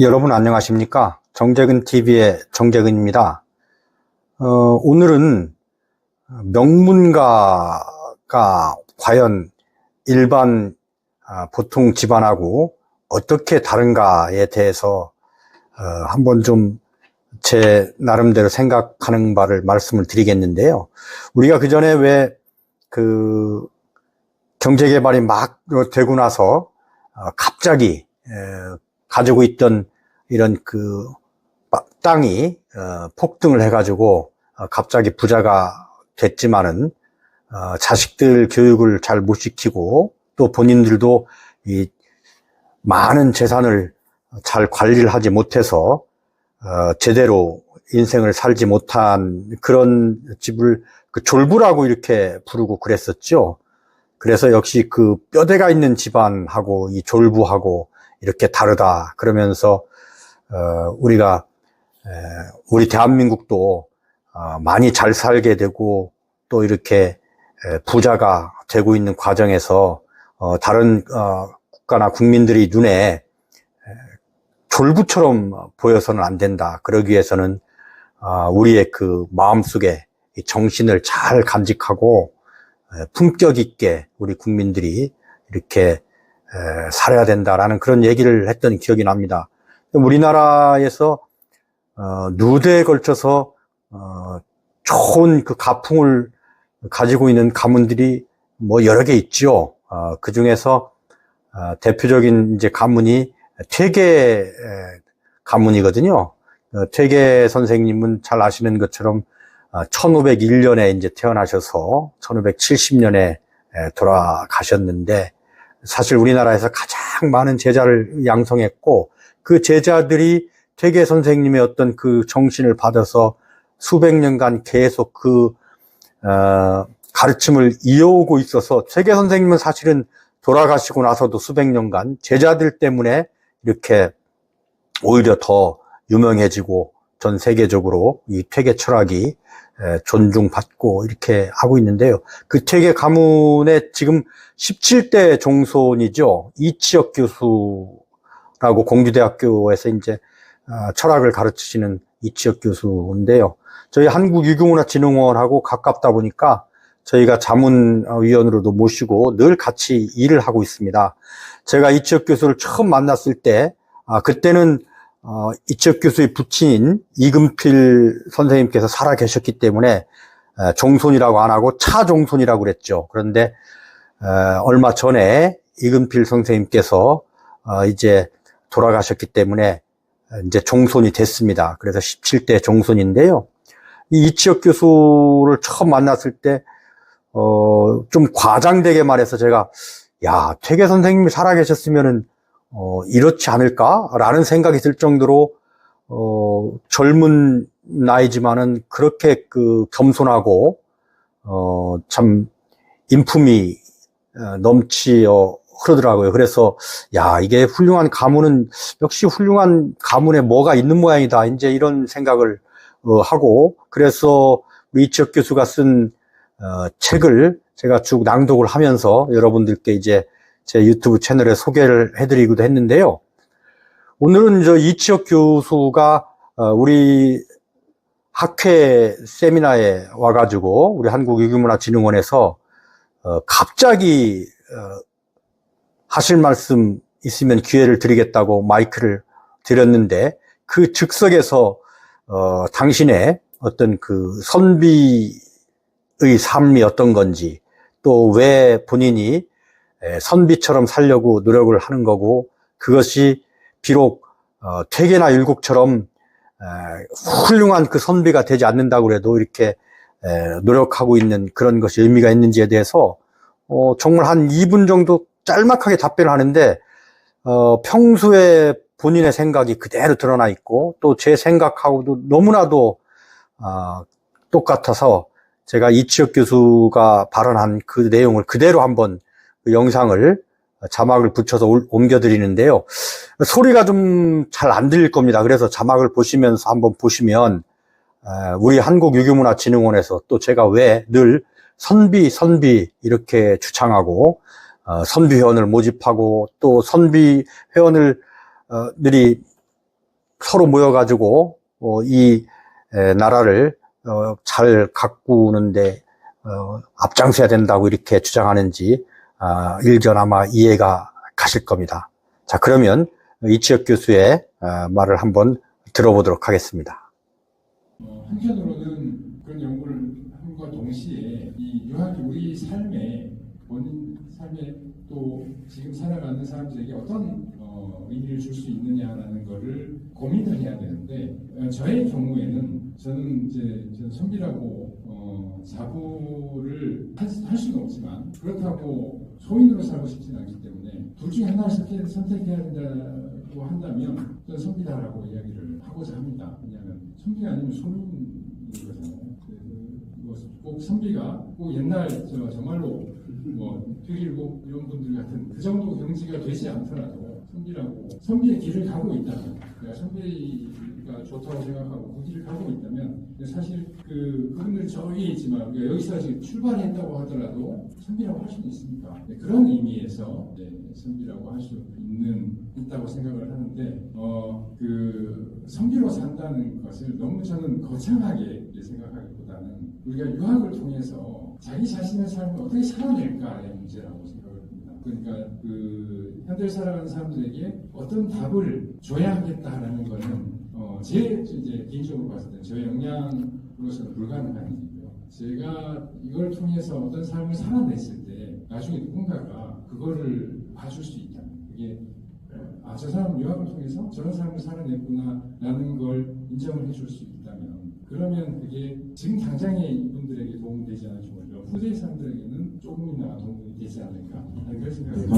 여러분 안녕하십니까? 정재근 TV의 정재근입니다. 어, 오늘은 명문가가 과연 일반 아, 보통 집안하고 어떻게 다른가에 대해서 어, 한번 좀 제 나름대로 생각하는 바를 말씀을 드리겠는데요. 우리가 그 전에 왜 그 경제 개발이 막 되고 나서 어, 갑자기 에, 가지고 있던 이런 그 바- 땅이 어, 폭등을 해가지고 어, 갑자기 부자가 됐지만은 어, 자식들 교육을 잘 못 시키고 또 본인들도 이 많은 재산을 잘 관리를 하지 못해서 어, 제대로 인생을 살지 못한 그런 집을 그 졸부라고 이렇게 부르고 그랬었죠. 그래서 역시 그 뼈대가 있는 집안하고 이 졸부하고 이렇게 다르다. 그러면서 어, 우리가 에, 우리 대한민국도 어, 많이 잘 살게 되고 또 이렇게 에, 부자가 되고 있는 과정에서 어, 다른 어, 국가나 국민들이 눈에 에, 졸부처럼 보여서는 안 된다. 그러기 위해서는 아, 우리의 그 마음속에 이 정신을 잘 간직하고 에, 품격 있게 우리 국민들이 이렇게 에, 살아야 된다라는 그런 얘기를 했던 기억이 납니다. 우리나라에서 어, 누대에 걸쳐서 어, 좋은 그 가풍을 가지고 있는 가문들이 뭐 여러 개 있죠. 어, 그 중에서 어, 대표적인 이제 가문이 퇴계 에, 가문이거든요. 어, 퇴계 선생님은 잘 아시는 것처럼 1501년에 이제 태어나셔서 1570년에 돌아가셨는데 사실 우리나라에서 가장 많은 제자를 양성했고 그 제자들이 퇴계 선생님의 어떤 그 정신을 받아서 수백 년간 계속 그 어, 가르침을 이어오고 있어서 퇴계 선생님은 사실은 돌아가시고 나서도 수백 년간 제자들 때문에 이렇게 오히려 더 유명해지고 전 세계적으로 이 퇴계 철학이 에, 존중받고 이렇게 하고 있는데요. 그 퇴계 가문의 지금 17대 종손이죠. 이치혁 교수라고 공주대학교에서 이제 아, 철학을 가르치시는 이치혁 교수인데요. 저희 한국유교문화진흥원하고 가깝다 보니까 저희가 자문위원으로도 모시고 늘 같이 일을 하고 있습니다. 제가 이치혁 교수를 처음 만났을 때, 아, 그때는 어, 이치혁 교수의 부친인 이금필 선생님께서 살아 계셨기 때문에 에, 종손이라고 안 하고 차종손이라고 그랬죠. 그런데 에, 얼마 전에 이금필 선생님께서 어, 이제 돌아가셨기 때문에 이제 종손이 됐습니다. 그래서 17대 종손인데요. 이 이치혁 교수를 처음 만났을 때, 어, 좀 과장되게 말해서 제가, 야, 퇴계 선생님이 살아계셨으면은, 어, 이렇지 않을까라는 생각이 들 정도로, 어, 젊은 나이지만은 그렇게 그 겸손하고, 어, 참, 인품이 어, 넘치어 흐르더라고요. 그래서, 야, 이게 훌륭한 가문은 역시 훌륭한 가문에 뭐가 있는 모양이다. 이제 이런 생각을 어, 하고, 그래서 이치혁 교수가 쓴 어, 책을 제가 쭉 낭독을 하면서 여러분들께 이제 제 유튜브 채널에 소개를 해드리기도 했는데요. 오늘은 저 이치혁 교수가 어, 우리 학회 세미나에 와가지고 우리 한국유교문화진흥원에서 어, 갑자기 어, 하실 말씀 있으면 기회를 드리겠다고 마이크를 드렸는데 그 즉석에서 어, 당신의 어떤 그 선비의 삶이 어떤 건지 또 왜 본인이 에, 선비처럼 살려고 노력을 하는 거고 그것이 비록 어, 퇴계나 에, 훌륭한 그 선비가 되지 않는다고 해도 이렇게 에, 노력하고 있는 그런 것이 의미가 있는지에 대해서 어, 정말 한 2분 정도 짤막하게 답변을 하는데 어, 평소에 본인의 생각이 그대로 드러나 있고 또 제 생각하고도 너무나도 어, 똑같아서 제가 이치혁 교수가 발언한 그 내용을 그대로 한번 그 영상을 자막을 붙여서 올- 옮겨 드리는데요. 소리가 좀 잘 안 들릴 겁니다. 그래서 자막을 보시면서 한번 보시면 에, 우리 한국유교문화진흥원에서 또 제가 왜 늘 선비 선비 이렇게 주창하고 어, 선비 회원을 모집하고 또 선비 회원을 어, 들이 서로 모여가지고 어, 이 에, 나라를 어, 잘 가꾸는데 어, 앞장서야 된다고 이렇게 주장하는지 아, 일전 아마 이해가 가실 겁니다. 자 그러면 이치혁 교수의 아, 말을 한번 들어보도록 하겠습니다. 어, 한편으로는 그런 연구를 함과 동시에 이 유학이 우리 본인 삶에 또 지금 살아가는 사람들에게 어떤 어, 의미를 줄 수 있느냐라는 거를 고민을 해야 되는데 어, 저의 경우에는 저는 이제 저는 선비라고 어, 자부를 할, 수- 할 수는 없지만 그렇다고 소인으로 살고 싶지는 않기 때문에 둘 중에 하나를 선택, 선택해야 된다고 한다면 저는 선비다라고 이야기를 하고자 합니다. 왜냐하면 선비가 아니면 소인이거든요. 뭐꼭 선비가 꼭 옛날 저 정말로 뭐 필일국 이런 분들 같은 그 정도 경지가 되지 않더라도 선비라고 선비의 길을 가고 있다면 내가 선비가 좋다고 생각하고 그 길을 가고 있다면 사실 그 그분들 저기 있지만 우리가 여기서 지금 출발했다고 하더라도 선비라고 할 수는 있습니다. 네, 그런 의미에서 네, 선비라고 할 수 있는 있다고 생각을 하는데 어 그 선비로 산다는 것을 너무 저는 거창하게 생각하기보다는 우리가 유학을 통해서 자기 자신의 삶을 어떻게 살아낼까의 문제라고 생각을 합니다. 그러니까 그 현대를 살아가는 사람들에게 어떤 답을 줘야 하겠다라는 거는 어, 제 이제 개인적으로 봤을 때 저의 역량으로서는 불가능한 일이고요. 제가 이걸 통해서 어떤 삶을 살아냈을 때 나중에 누군가가 그거를 봐줄 수 있다면 그게 아, 저 사람 유학을 통해서 저런 삶을 살아냈구나라는 걸 인정을 해줄 수 있다면 그러면 그게 지금 당장에 이분들에게 도움되지 않을지 모르죠. 후대 사람들에게는 조금이나마 도움이 되지 않을까 하는 그런 생각을